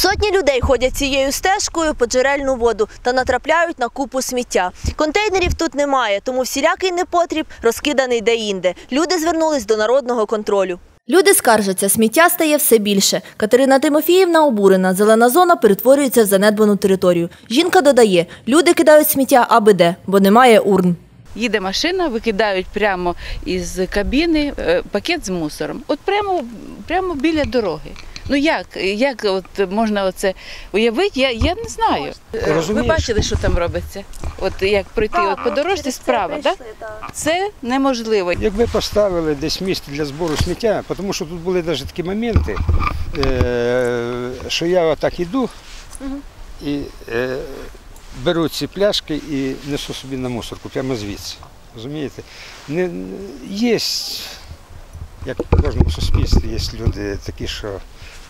Сотні людей ходять цією стежкою по джерельну воду та натрапляють на купу сміття. Контейнерів тут немає, тому всілякий непотріб розкиданий де-інде. Люди звернулись до народного контролю. Люди скаржаться, сміття стає все більше. Катерина Тимофіївна обурена. Зелена зона перетворюється в занедбану територію. Жінка додає, люди кидають сміття аби де, бо немає урн. Їде машина, викидають прямо із кабіни е, пакет з мусором. От прямо, прямо біля дороги. Ну як, як от можна оце уявити, я, я не знаю. Е, Ви бачили, що там робиться? От як пройти от по дорожці справа, так? Це неможливо. Якби поставили десь місце для збору сміття, тому що тут були навіть такі моменти, е, що я отак іду і е, беру ці пляшки і несу собі на мусорку прямо звідси. Розумієте? Не, не- є, як в кожному суспільстві, є люди такі, що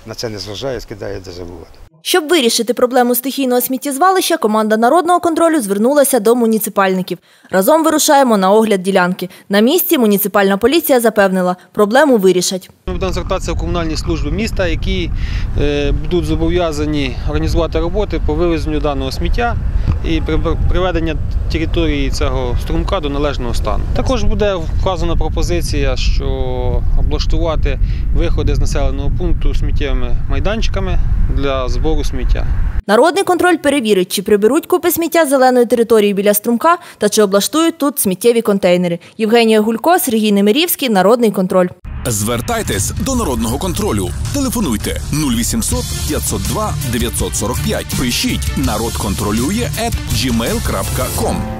на це не зважають, кидають де забувати. Щоб вирішити проблему стихійного сміттєзвалища, команда народного контролю звернулася до муніципальників. Разом вирушаємо на огляд ділянки. На місці муніципальна поліція запевнила, проблему вирішать. Ми будемо звертатися в комунальні служби міста, які е, будуть зобов'язані організувати роботи по вивезенню даного сміття і при- приведення території цього струмка до належного стану. Також буде вказана пропозиція, що облаштувати виходи з населеного пункту сміттєвими майданчиками для збору сміття. Народний контроль перевірить, чи приберуть купи сміття з зеленої території біля струмка та чи облаштують тут сміттєві контейнери. Євгенія Гулько, Сергій Немирівський, Народний контроль. Звертайтесь до народного контролю. Телефонуйте 0800 502 945. Пишіть народ контролює at gmail.com.